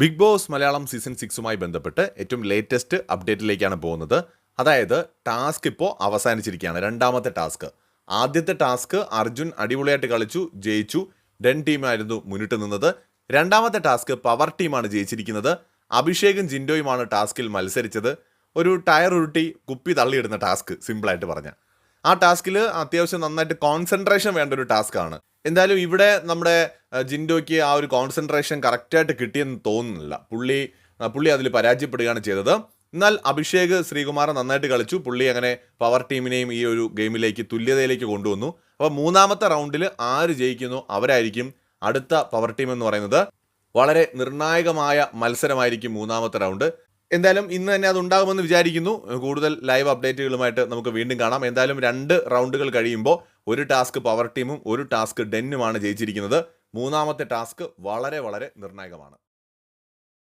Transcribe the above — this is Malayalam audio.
ബിഗ് ബോസ് മലയാളം സീസൺ സിക്സുമായി ബന്ധപ്പെട്ട് ഏറ്റവും ലേറ്റസ്റ്റ് അപ്ഡേറ്റിലേക്കാണ് പോകുന്നത്. അതായത് ടാസ്ക് ഇപ്പോൾ അവസാനിച്ചിരിക്കുകയാണ് രണ്ടാമത്തെ ടാസ്ക്. ആദ്യത്തെ ടാസ്ക് അർജുൻ അടിപൊളിയായിട്ട് കളിച്ചു ജയിച്ചു. ഡെൻ ടീമായിരുന്നു മുന്നിട്ട് നിന്നത്. രണ്ടാമത്തെ ടാസ്ക് പവർ ടീമാണ് ജയിച്ചിരിക്കുന്നത്. അഭിഷേകും ജിൻഡോയുമാണ് ടാസ്കിൽ മത്സരിച്ചത്. ഒരു ടയർ ഉരുട്ടി കുപ്പി തള്ളിയിടുന്ന ടാസ്ക് സിമ്പിളായിട്ട് പറഞ്ഞ. ആ ടാസ്കിൽ അത്യാവശ്യം നന്നായിട്ട് കോൺസെൻട്രേഷൻ വേണ്ട ഒരു ടാസ്ക്കാണ് എന്തായാലും ഇവിടെ നമ്മുടെ ജിൻഡോയ്ക്ക് ആ ഒരു കോൺസെൻട്രേഷൻ കറക്റ്റായിട്ട് കിട്ടിയെന്ന് തോന്നുന്നില്ല. പുള്ളി പുള്ളി അതിൽ പരാജയപ്പെടുകയാണ് ചെയ്തത്. എന്നാൽ അഭിഷേക് ശ്രീകുമാർ നന്നായിട്ട് കളിച്ചു. പുള്ളി അങ്ങനെ പവർ ടീമിനെയും ഈ ഒരു ഗെയിമിലേക്ക് തുല്യതയിലേക്ക് കൊണ്ടുവന്നു. അപ്പോൾ മൂന്നാമത്തെ റൗണ്ടിൽ ആര് ജയിക്കുന്നു? അവരായിരിക്കും അടുത്ത പവർ ടീം എന്ന് പറയുന്നത്. വളരെ നിർണായകമായ മത്സരമായിരിക്കും മൂന്നാമത്തെ റൗണ്ട് എന്തായാലും ഇന്ന് തന്നെ അത് ഉണ്ടാകുമെന്ന് വിചാരിക്കുന്നു. കൂടുതൽ ലൈവ് അപ്ഡേറ്റുകളുമായിട്ട് നമുക്ക് വീണ്ടും കാണാം. എന്തായാലും രണ്ട് റൗണ്ടുകൾ കഴിയുമ്പോൾ ഒരു ടാസ്ക് പവർ ടീമും ഒരു ടാസ്ക് ഡെന്നുമാണ് ജയിച്ചിരിക്കുന്നത്. മൂന്നാമത്തെ ടാസ്ക് വളരെ വളരെ നിർണായകമാണ്.